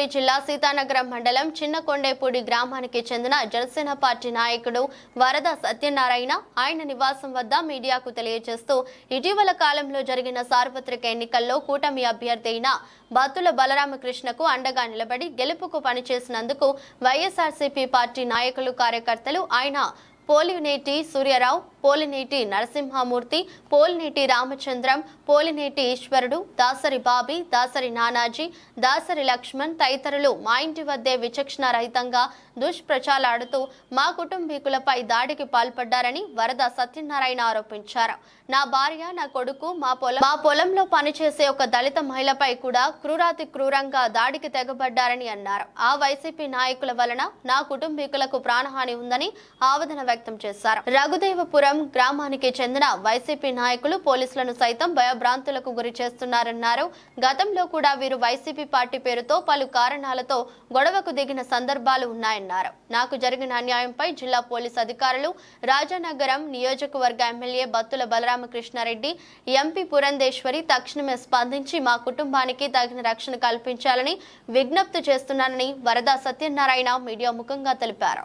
తూర్పుగోదావరి జిల్లా సీతానగరం మండలం చిన్నకొండేపూడి గ్రామానికి చెందిన జనసేన పార్టీ నాయకుడు వరద సత్యనారాయణ ఆయన నివాసం వద్ద మీడియాకు తెలియజేస్తూ ఇటీవల కాలంలో జరిగిన సార్వత్రిక ఎన్నికల్లో కూటమి అభ్యర్థి అయిన బత్తుల బలరామకృష్ణకు అండగా నిలబడి గెలుపుకు పనిచేసినందుకు వైఎస్ఆర్సీపీ పార్టీ నాయకులు కార్యకర్తలు ఆయన పోలినేటి సూర్యరావు పోలినేటి నరసింహమూర్తి పోలినేటి రామచంద్రం పోలినేటి ఈశ్వరుడు దాసరి బాబీ దాసరి నానాజీ దాసరి లక్ష్మణ్ తదితరులు మా ఇంటి వద్దే విచక్షణ రహితంగా దుష్ప్రచారాడుతూ మా కుటుంబీకులపై దాడికి పాల్పడ్డారని వరద సత్యనారాయణ ఆరోపించారు. నా భార్య నా కొడుకు మా పొలం మా పొలంలో పనిచేసే ఒక దళిత మహిళపై కూడా క్రూరాతి క్రూరంగా దాడికి తెగబడ్డారని అన్నారు. ఆ వైసీపీ నాయకుల వలన నా కుటుంబీకులకు ప్రాణహాని ఉందని ఆవేదన వ్యక్తం చేశారు. రఘుదేవపురం గ్రామానికి చెందిన వైసీపీ నాయకులు పోలీసులను సైతం భయభ్రాంతులకు గురి చేస్తున్నారన్నారు. గతంలో కూడా వీరు వైసీపీ పార్టీ పేరుతో పలు కారణాలతో గొడవకు దిగిన సందర్భాలు ఉన్నాయన్నారు. నాకు జరిగిన అన్యాయంపై జిల్లా పోలీసు అధికారులు రాజానగరం నియోజకవర్గ ఎమ్మెల్యే బత్తుల బలరామకృష్ణారెడ్డి ఎంపీ పురంధేశ్వరి తక్షణమే స్పందించి మా కుటుంబానికి తగిన రక్షణ కల్పించాలని విజ్ఞప్తి చేస్తున్నానని వరద సత్యనారాయణ మీడియా ముఖంగా తెలిపారు.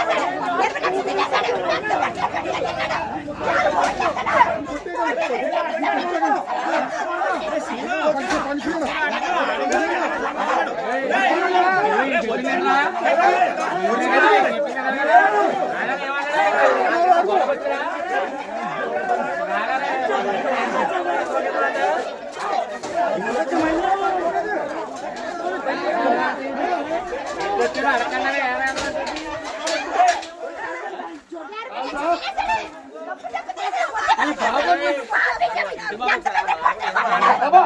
అడగండి కనపడిపోయే బాబు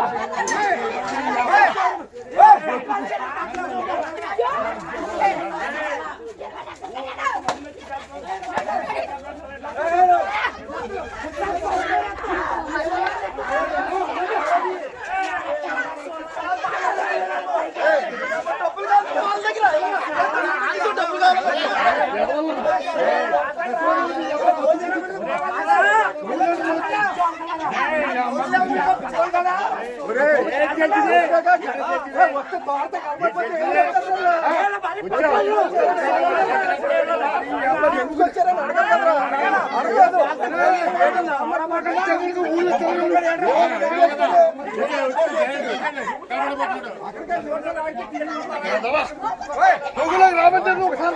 మేమేం ఒకసారి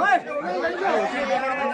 మాయ మేము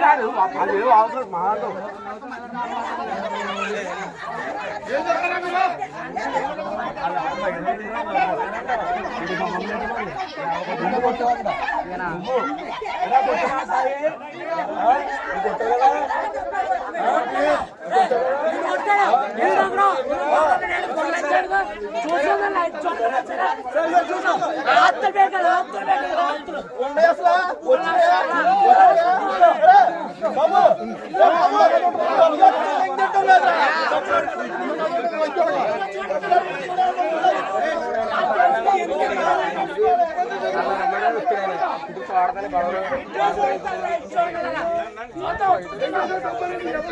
నాలుగు అంటారు సరిపోయింది. హలో ఏమండి? ఇక్కడ టెన్షన్ పడిపోకండి ఏమండి?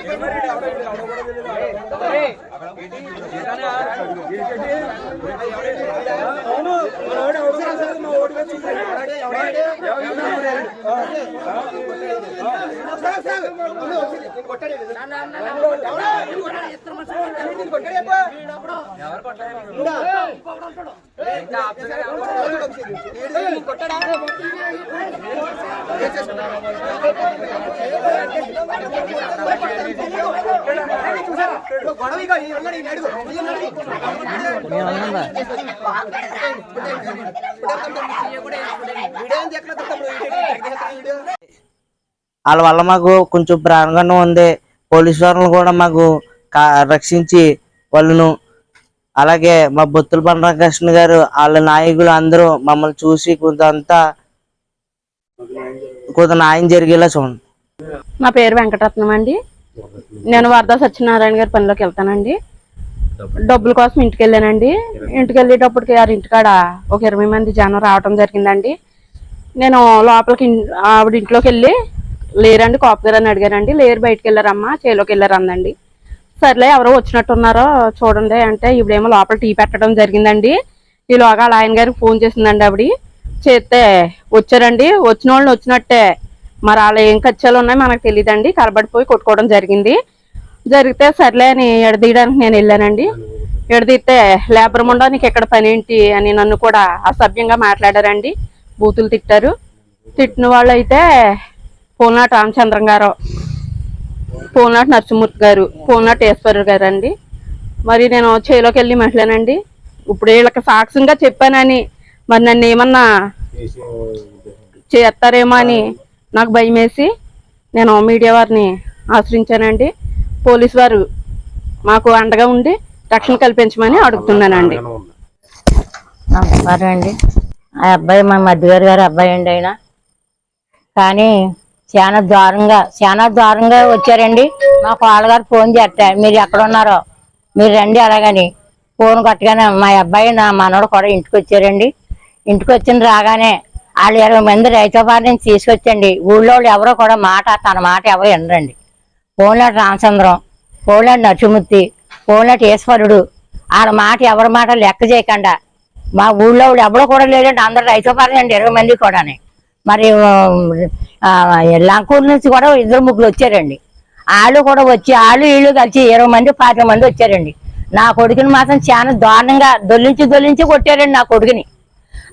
ఏమండి ఎలా ఉంది గొడవ ఇక మీకు ఇంకా కొనుక్కుంటారా ఆ వాళ్ళ వల్ల మాకు కొంచెం ప్రాణంగా ఉంది. పోలీసు వారిని కూడా మాకు రక్షించి వాళ్ళను అలాగే మా బొత్తుల పండకృష్ణ గారు వాళ్ళ నాయకులు అందరూ మమ్మల్ని చూసి కొంతంతా కొంత న్యాయం జరిగేలా చూడండి. నా పేరు వెంకటరత్నం అండి. నేను వరద సత్యనారాయణ గారి పనిలోకి వెళ్తానండి. డబ్బుల కోసం ఇంటికి వెళ్ళానండి. ఇంటికి వెళ్ళేటప్పటికి ఆ ఇంటికాడ ఒక ఇరవై మంది జనం రావటం జరిగిందండి. నేను లోపలికి ఆవిడ ఇంట్లోకి వెళ్ళి లేరండి కాపు అని అడిగానండి. లేరు బయటికి వెళ్ళారమ్మా చేలోకి వెళ్ళారందండి సర్లే ఎవరో వచ్చినట్టున్నారో చూడండి అంటే ఇప్పుడేమో లోపల టీ పెట్టడం జరిగిందండి. ఈలోగా ఆయన గారికి ఫోన్ చేసిందండి ఆవిడ. చేస్తే వచ్చారండి. వచ్చిన వాళ్ళని వచ్చినట్టే. మరి అలా ఏం ఖర్చాలు ఉన్నాయో మనకు తెలియదండి కలబడిపోయి కొట్టుకోవడం జరిగింది. జరిగితే సర్లే అని ఎడదీయడానికి నేను వెళ్ళానండి. ఎడదీస్తే లేబర్ ముండా నీకు ఎక్కడ పని ఏంటి అని నన్ను కూడా అసభ్యంగా మాట్లాడారండి. బూతులు తిట్టారు. తిట్టిన వాళ్ళు అయితే పోల్నాటి రామచంద్రం గారు పోల్నాటి నరసింహూర్తి గారు పోల్నాటి ఈశ్వరు గారు అండి. మరి నేను చేలోకి వెళ్ళి మహిళనండి ఇప్పుడు వీళ్ళకి సాక్ష్యంగా చెప్పానని మరి నన్ను ఏమన్నా చేస్తారేమో అని నాకు భయం వేసి నేను మీడియా వారిని ఆశ్రయించానండి. పోలీసు వారు మాకు అండగా ఉండి రక్షణ కల్పించమని అడుగుతున్నానండి. నమస్కారం అండి. ఆ అబ్బాయి మా మధ్యగారు గారు అబ్బాయి అండి ఆయన. కానీ చాలా దారుణంగా చాలా దారుణంగా వచ్చారండి. మా పాలగారు ఫోన్ చేస్తారు మీరు ఎక్కడ ఉన్నారో? మీరు రండి అలాగని. ఫోన్ కొట్టగానే మా అబ్బాయి నా మనవడు కూడా ఇంటికి వచ్చారండి. ఇంటికి వచ్చిన రాగానే వాళ్ళు ఇరవై మంది రైతుబారి నుంచి తీసుకొచ్చండి. ఊళ్ళో వాళ్ళు ఎవరో కూడా మాట తన మాట ఎవరు వినరండి. పోలాటి రామచంద్రం పోలాటి నరసింహూర్తి పోలాటి ఈశ్వరుడు వాళ్ళ మాట ఎవరి మాట లెక్క చేయకుండా మా ఊళ్ళో వాళ్ళు ఎవరో కూడా లేదండి అందరు రైతు పారండి ఇరవై మంది కూడా మరి లంకూరు నుంచి కూడా ఇద్దరు ముగ్గురు వచ్చారండి. వాళ్ళు కూడా వచ్చి వాళ్ళు వీళ్ళు కలిసి ఇరవై మంది పాతిక మంది వచ్చారండి. నా కొడుకుని మాత్రం చాలా దారుణంగా దొల్లించి దొల్లించి కొట్టారండి నా కొడుకుని.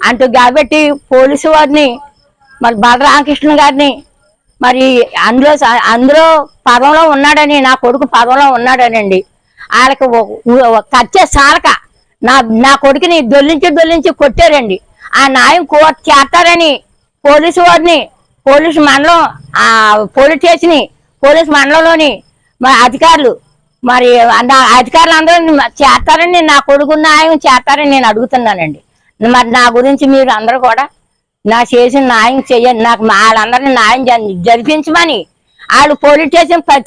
అంటూ కాబట్టి పోలీసు వారిని మరి బలరామకృష్ణ గారిని మరి అందులో అందులో పదంలో ఉన్నాడని నా కొడుకు పదంలో ఉన్నాడనండి. వాళ్ళకి కచ్చే సాలక నా నా కొడుకుని దొల్లించి దొల్లించి కొట్టారండి. ఆ న్యాయం కోర్టు చేస్తారని పోలీసు వారిని పోలీసు మండలం ఆ పోలీస్ స్టేషన్ పోలీస్ మండలంలోని మరి అధికారులు మరి అధికారులు అందరూ చేస్తారని నా కొడుకు న్యాయం చేస్తారని నేను అడుగుతున్నానండి. మరి నా గురించి మీరు అందరూ కూడా నా చేసిన న్యాయం చెయ్యండి నాకు వాళ్ళందరినీ న్యాయం జరిపించమని వాళ్ళు పోలీస్ స్టేషన్ ప-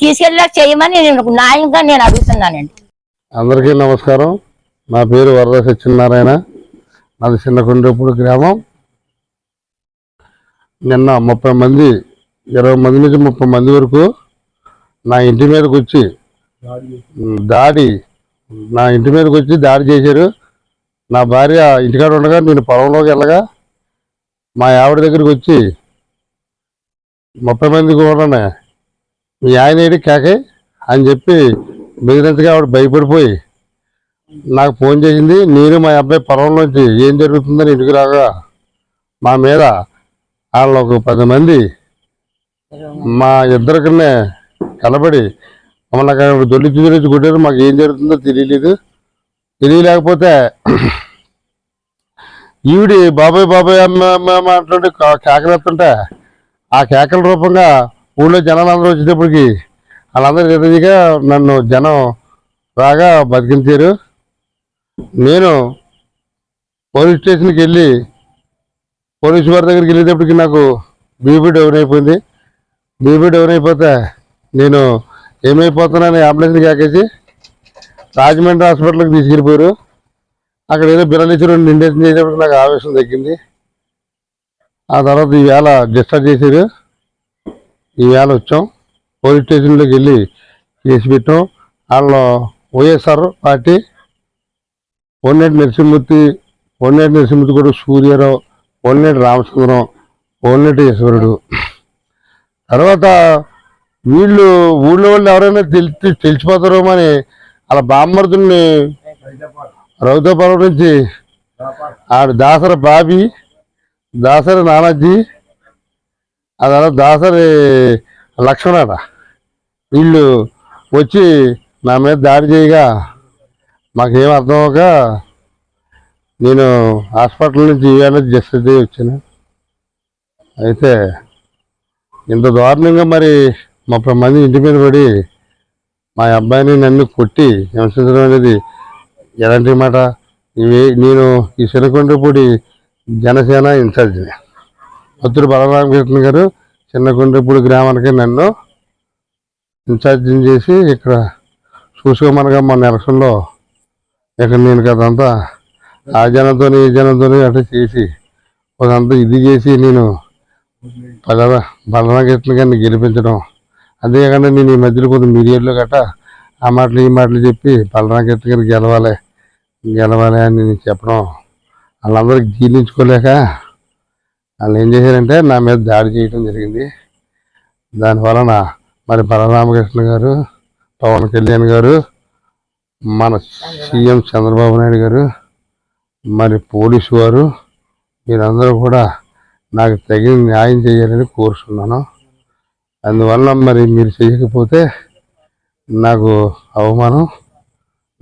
తీసేలా చేయమని నేను న్యాయంగా నేను అడుగుతున్నానండి. అందరికీ నమస్కారం. నా పేరు వరద సత్యనారాయణ. నాది చిన్నకొండపూడి గ్రామం. నిన్న ముప్పై మంది ఇరవై మంది నుంచి ముప్పై మంది వరకు నా ఇంటి మీదకి వచ్చి దాడి నా ఇంటి మీదకి వచ్చి దాడి చేశారు. నా భార్య ఇంటికాడ ఉండగా నేను పొలంలోకి వెళ్ళగా మా ఆవిడ దగ్గరికి వచ్చి ముప్పై మంది కూడా మీ ఆయన ఏడి కేకే అని చెప్పి బెదిరించగా ఆవిడ భయపడిపోయి నాకు ఫోన్ చేసింది నేను మా అబ్బాయి పొలంలోంచి ఏం జరుగుతుందని ఇంటికి రాగా మా మీద వాళ్ళు ఒక పది మంది మా ఇద్దరికనే కలబడి మమ్మల్ని అక్కడ దొల్లిచి కొట్టారు మాకు ఏం జరుగుతుందో తెలియలేదు. తెలియలేకపోతే ఈవిడి బాబాయ్ బాబాయ్ అమ్మ అమ్మ అమ్మ అంటుంటే కేకలేస్తుంటే ఆ కేకల రూపంగా ఊళ్ళో జనాలు అందరూ వచ్చేటప్పటికి వాళ్ళందరూ ఎదురుగా నన్ను జనం బాగా బతికించారు. నేను పోలీస్ స్టేషన్కి వెళ్ళి పోలీసు వారి దగ్గరికి వెళ్ళేటప్పటికి నాకు బీపీ డౌన్ అయిపోయింది. బీపీ డౌన్ అయిపోతే నేను ఏమైపోతున్నానని అంబులెన్స్ని కాకేసి రాజమండ్రి హాస్పిటల్కి తీసుకెళ్ళిపోయారు. అక్కడ ఏదో బిల్లలు నిండేషన్ రెండు చేసేటప్పుడు నాకు ఆవేశం తగ్గింది. ఆ తర్వాత ఈవేళ డిశ్చార్జ్ చేశారు. ఈవేళ వచ్చాం. పోలీస్ స్టేషన్లోకి వెళ్ళి కేసు పెట్టాం. వాళ్ళు వైఎస్ఆర్ పార్టీ పొన్నేటి నరసింహమూర్తి పొన్నేటి నరసింహమూర్తి కూడా సూర్యరావు పొన్నేటి రామచంద్రం పొన్నేటి ఈశ్వరుడు. తర్వాత వీళ్ళు ఊళ్ళో వాళ్ళు ఎవరైనా తెలిసి తెలిసిపోతారేమో అని అలా బామ్మర్దుల్ని రౌతపాలెం నుంచి ఆడు దాసర బాబి దాసరి నానాజీ అలా దాసరి లక్ష్మణ వీళ్ళు వచ్చి నా మీద దాడి చేయగా మాకేం అర్థం అవ్వక నేను హాస్పిటల్ నుంచి జస్ట్ జస్టిస్ వచ్చాను. అయితే ఇంత దారుణంగా మరి ముప్పై మంది ఇంటి మీద పడి మా అబ్బాయిని నన్ను కొట్టి హింసించడం అనేది ఎలాంటి మాట? ఇవి నేను ఈ చిన్నకొండపూడి జనసేన ఇన్ఛార్జిని. పత్తుడు బలరామకృష్ణ గారు చిన్నకొండపూడి గ్రామానికి నన్ను ఇన్ఛార్జిని చేసి ఇక్కడ చూసుకోమనగా మన ఎలక్షన్లో ఇక్కడ నేను కదంతా ఆ జనంతో ఈ జనంతో అట్లా చేసి అదంతా ఇది చేసి నేను బలరా బలరామకృష్ణ గారిని గెలిపించడం. అంతేకాకుండా నేను ఈ మధ్యలో కొంచెం మీడియాలో గట్ట ఆ మాటలు ఈ మాటలు చెప్పి బలరామకృష్ణ గారు గెలవాలి గెలవాలి అని నేను చెప్పడం. వాళ్ళందరూ జీర్ణించుకోలేక వాళ్ళు ఏం చేశారంటే నా మీద దాడి చేయడం జరిగింది. దానివలన మరి బలరామకృష్ణ గారు పవన్ కళ్యాణ్ గారు మన సీఎం చంద్రబాబు నాయుడు గారు మరి పోలీసు వారు మీరందరూ కూడా నాకు తగిన న్యాయం చేయాలని కోరుతున్నాను అందువల్ల మరి మీరు చేయకపోతే నాకు అవమానం.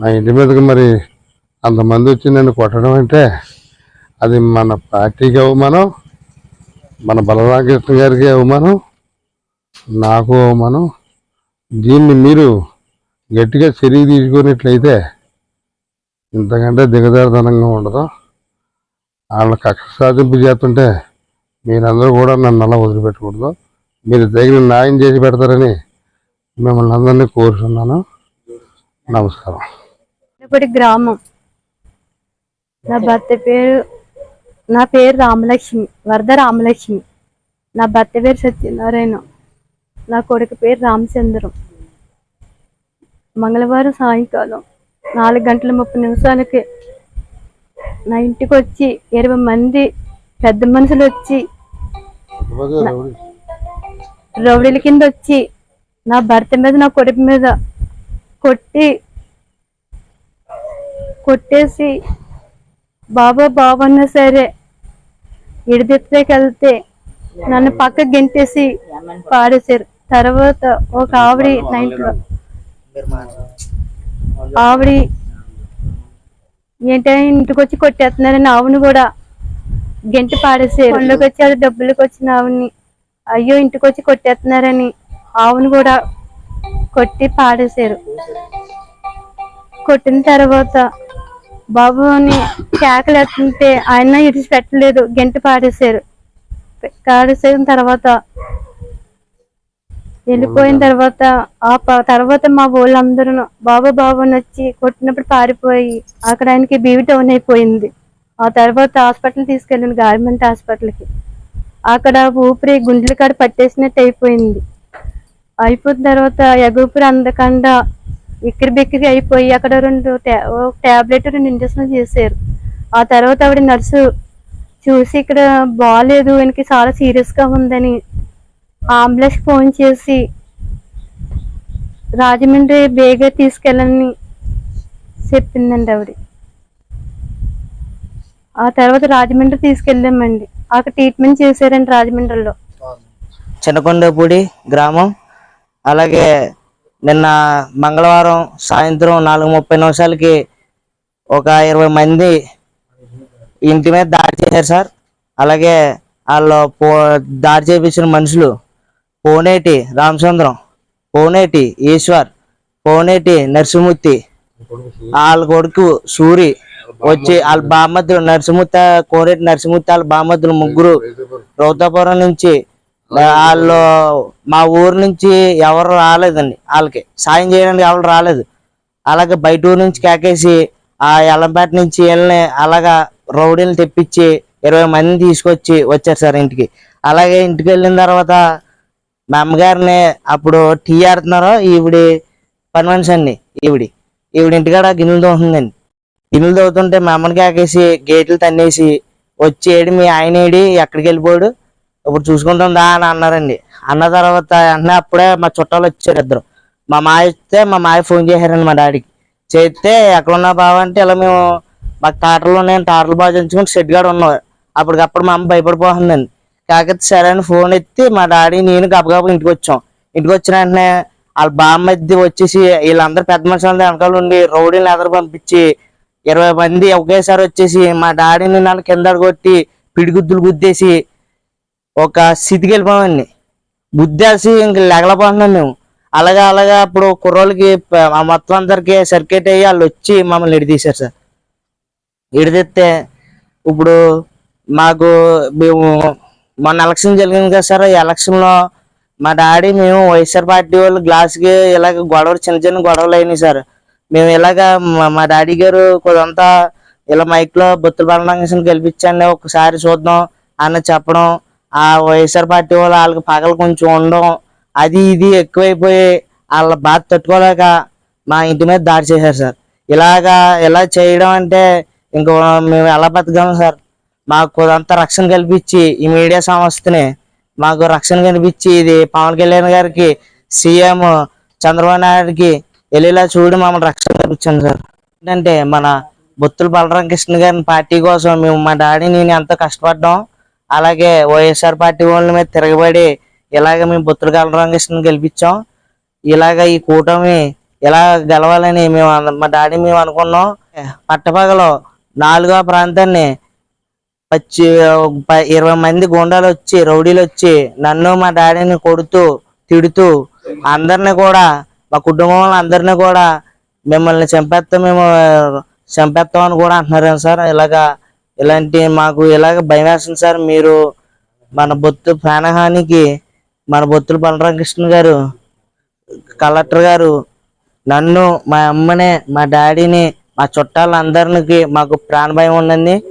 నా ఇంటి మీదకి మరి అంతమంది వచ్చి నన్ను కొట్టడం అంటే అది మన పార్టీకి అవమానం మన బలరామకృష్ణ గారికి అవమానం నాకు అవమానం. దీన్ని మీరు గట్టిగా చెరిగి తీసుకున్నట్లయితే ఇంతకంటే దిగజారుతనంగా ఉండదు. వాళ్ళ కక్ష సాధింపు చేస్తుంటే మీరందరూ కూడా నన్ను అలా వదిలిపెట్టకూడదు. మీరు తగిన న్యాయం చేసి పెడతారని మిమ్మల్ని అందరినీ కోరుతున్నాను నమస్కారం. ఇప్పటి గ్రామం. నా భర్త పేరు నా పేరు రామలక్ష్మి వరద రామలక్ష్మి. నా భర్త పేరు సత్యనారాయణ. నా కొడుకు పేరు రామచంద్రం. మంగళవారం సాయంకాలం నాలుగు గంటల ముప్పై నిమిషాలకి నా ఇంటికి వచ్చి ఇరవై మంది పెద్ద మనుషులు వచ్చి రౌడీల కింద వచ్చి నా భర్త మీద నా కొడుకు మీద కొట్టి కొట్టేసి బాబా బాబు అన్నా సరే వెళ్తే నన్ను పక్క గెంటేసి పాడేశారు. తర్వాత ఒక ఆవిడ నా ఇంట్లో ఆవిడ ఏంటంటే ఇంటికి వచ్చి కొట్టేస్తున్నారని ఆవుని కూడా గెంట పాడేసారు ఇంట్లోకి వచ్చి అది డబ్బులకు వచ్చిన ఆవుని అయ్యో ఇంటికి వచ్చి కొట్టేస్తున్నారని ఆవుని కూడా కొట్టి పాడేశారు కొట్టిన తర్వాత బాబుని కేకలు ఆయన ఇడిచి పెట్టలేదు గెంట పాడేశారు పాడేసిన తర్వాత వెళ్ళిపోయిన తర్వాత ఆ ప- తర్వాత మా వాళ్ళందరూ బాబు బాబు అని వచ్చి కొట్టినప్పుడు పారిపోయి అక్కడ ఆయనకి బీవీ డౌన్ అయిపోయింది. ఆ తర్వాత హాస్పిటల్ తీసుకెళ్ళాను గవర్నమెంట్ హాస్పిటల్కి. అక్కడ ఊపిరి గుండెల కాడ పట్టేసినట్టు అయిపోయింది. అయిపోయిన తర్వాత ఎగుపిరి అందకుండా ఇక్కడి బిక్కిరి అయిపోయి అక్కడ రెండు టాబ్లెట్ రెండు ఇంజక్షన్ చేశారు. ఆ తర్వాత ఆవిడ నర్సు చూసి ఇక్కడ బాగాలేదు ఈయనకి చాలా సీరియస్గా ఉందని అంబులెన్స్ ఫోన్ చేసి రాజమండ్రి బేగా తీసుకెళ్ళని చెప్పిందండి ఆవిడ. ఆ తర్వాత రాజమండ్రి తీసుకెళ్ళామండి. అక్కడ ట్రీట్మెంట్ చేశారండి రాజమండ్రిలో. చిన్నకొండపూడి గ్రామం. అలాగే నిన్న మంగళవారం సాయంత్రం నాలుగు ముప్పై నిమిషాలకి ఒక ఇరవై మంది ఇంటి మీద దాడి చేశారు సార్. అలాగే వాళ్ళు పో దాడి చేపించిన మనుషులు పోనేటి రామచంద్రం పోనేటి ఈశ్వర్ పోనేటి నరసింహూర్తి వాళ్ళ కొడుకు సూరి వచ్చి వాళ్ళ బామ్మద్దులు నరసింహూర్తి కోనేటి నరసింహూర్తి వాళ్ళ బామ్మద్దులు ముగ్గురు రౌతాపురం నుంచి వాళ్ళు మా ఊరు నుంచి ఎవరు రాలేదండి వాళ్ళకి. సాయం చేయడానికి ఎవరు రాలేదు. అలాగే బయట ఊరు నుంచి కేకేసి ఆ ఎల్లంపేట నుంచి వీళ్ళని అలాగా రౌడీలు తెప్పించి ఇరవై మందిని తీసుకొచ్చి వచ్చారు సార్ ఇంటికి. అలాగే ఇంటికి వెళ్ళిన తర్వాత మా అమ్మగారిని అప్పుడు టీ ఆడుతున్నారు ఈవిడి పని మనిషి అండి ఈవిడి. ఈవిడ ఇంటికాడ గిన్నెలు తోముతుందండి. గిన్నెలు తోతుంటే మా అమ్మని కాకేసి గేట్లు తన్నేసి వచ్చి ఏడి మీ ఆయన ఏడి ఎక్కడికి వెళ్ళిపోయాడు? ఇప్పుడు చూసుకుంటుందా అని అన్నారండి. అన్న తర్వాత వెంటనే అప్పుడే మా చుట్టాలు వచ్చారు ఇద్దరు. మా మాయ వస్తే మా మాయ ఫోన్ చేశారండి మా డాడీకి. చేస్తే ఎక్కడ ఉన్నా బావ అంటే ఇలా మేము మాకు టాటర్లు ఉన్నాయని టాటర్లు బాగా ఉంచుకుని షెడ్ గాడు ఉన్నాం అప్పటికప్పుడు మా అమ్మ భయపడిపోతుందండి. కాకపోతే సరే అని ఫోన్ ఎత్తి మా డాడీ నేను గబగబా ఇంటికి వచ్చాం ఇంటికి వచ్చిన వెంటనే వాళ్ళ బామ్మద్ది వచ్చేసి వీళ్ళందరూ పెద్ద మనుషులు వెనకాల ఉండి రౌడీని ఎదురు పంపించి ఇరవై మంది ఒకేసారి వచ్చేసి మా డాడీని నన్ను కింద కొట్టి పిడిగుద్దులు గుద్దేసి ఒక స్థితికి వెళ్ళిపోయామండి. గుద్దేసి ఇంక లెగలపోతున్నాం మేము. అలాగా అలాగా అప్పుడు కుర్రోళ్ళకి మొత్తం అందరికి సర్కిట్ అయ్యి వాళ్ళు వచ్చి మమ్మల్ని ఇడితీశారు సార్. ఇడితెత్తే ఇప్పుడు మాకు మేము మొన్న ఎలక్షన్ జరిగింది కదా సార్ ఈ ఎలక్షన్లో మా డాడీ మేము వైఎస్ఆర్ పార్టీ వాళ్ళు గ్లాస్కి ఇలాగ గొడవలు చిన్న చిన్న గొడవలు అయినాయి సార్. మేము ఇలాగ మా- మా డాడీ గారు కొంత ఇలా మైక్లో బొత్తుల బలరంగేశ్వరం గెలిపించండి ఒకసారి చూద్దాం అని చెప్పడం ఆ వైఎస్ఆర్ పార్టీ వాళ్ళు వాళ్ళకి పగలు కొంచెం ఉండడం అది ఇది ఎక్కువైపోయి వాళ్ళ బాధ తట్టుకోలేక మా ఇంటి మీద దాడి చేశారు సార్. ఇలాగా ఇలా చేయడం అంటే ఇంక మేము ఎలా బతకగలం సార్? మాకు అంతా రక్షణ కల్పించి ఈ మీడియా సంస్థని మాకు రక్షణ కనిపించి ఇది పవన్ కళ్యాణ్ గారికి సీఎం చంద్రబాబు నాయుడుకి వెళ్ళేలా చూడి మమ్మల్ని రక్షణ కల్పించండి సార్. ఏంటంటే మన బొత్తుల బలరామ కృష్ణ గారి పార్టీ కోసం మేము మా డాడీ నేను ఎంతో కష్టపడ్డాం. అలాగే వైఎస్ఆర్ పార్టీ వాళ్ళ మీద తిరగబడి ఇలాగ మేము బొత్తుల బలరామ కృష్ణ గెలిపించాం. ఇలాగ ఈ కూటమి ఇలా గెలవాలని మేము మా డాడీ మేము అనుకున్నాం. పట్టపగలో నాలుగో ప్రాంతాన్ని పచ్చి ఇరవై మంది గుండాలు వచ్చి రౌడీలు వచ్చి నన్ను మా డాడీని కొడుతూ తిడుతూ అందరిని కూడా మా కుటుంబం అందరిని కూడా మిమ్మల్ని చంపేస్తాం మేము చంపేస్తాం అని కూడా అంటున్నారు సార్. ఇలాగా ఇలాంటి మాకు ఇలాగ భయం వేస్తుంది సార్. మీరు మన బొత్తు ప్రాణహానికి మన బొత్తులు బలరామకృష్ణ గారు కలెక్టర్ గారు నన్ను మా అమ్మని మా డాడీని మా చుట్టాలందరికి మాకు ప్రాణ భయం ఉందండి.